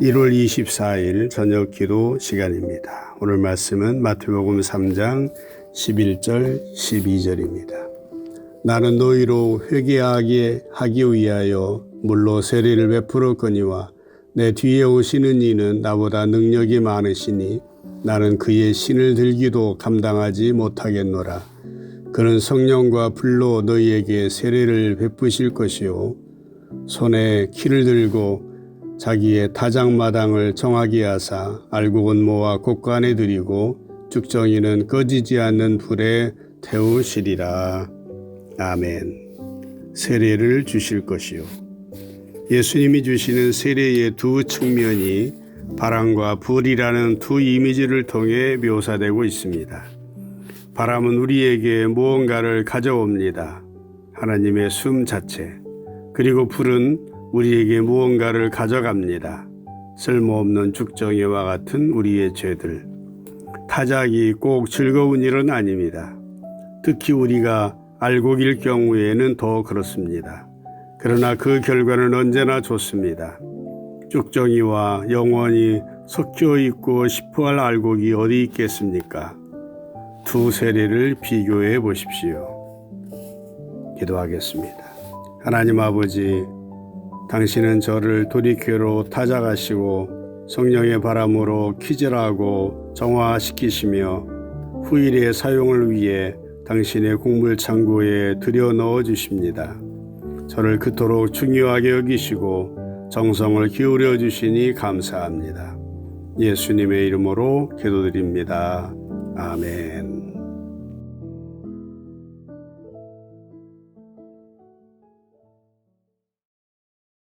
1월 24일 저녁 기도 시간입니다. 오늘 말씀은 마태복음 3장 11절 12절입니다. 나는 너희로 회개하게 하기 위하여 물로 세례를 베풀었거니와 내 뒤에 오시는 이는 나보다 능력이 많으시니 나는 그의 신을 들기도 감당하지 못하겠노라. 그는 성령과 불로 너희에게 세례를 베푸실 것이요 손에 키를 들고 자기의 타작마당을 정하게 하사 알곡은 모아 곳간에 들이고 죽정이는 꺼지지 않는 불에 태우시리라. 아멘. 세례를 주실 것이요. 예수님이 주시는 세례의 두 측면이 바람과 불이라는 두 이미지를 통해 묘사되고 있습니다. 바람은 우리에게 무언가를 가져옵니다. 하나님의 숨 자체. 그리고 불은 우리에게 무언가를 가져갑니다. 쓸모없는 죽정이와 같은 우리의 죄들. 타작이 꼭 즐거운 일은 아닙니다. 특히 우리가 알곡일 경우에는 더 그렇습니다. 그러나 그 결과는 언제나 좋습니다. 쭉정이와 영원히 섞여 있고 싶어 할 알곡이 어디 있겠습니까? 두 세례를 비교해 보십시오. 기도하겠습니다. 하나님 아버지, 당신은 저를 돌이켜로 타작하시고 성령의 바람으로 키질하고 정화시키시며 후일의 사용을 위해 당신의 곡물 창고에 들여 넣어 주십니다. 저를 그토록 중요하게 여기시고 정성을 기울여 주시니 감사합니다. 예수님의 이름으로 기도드립니다. 아멘.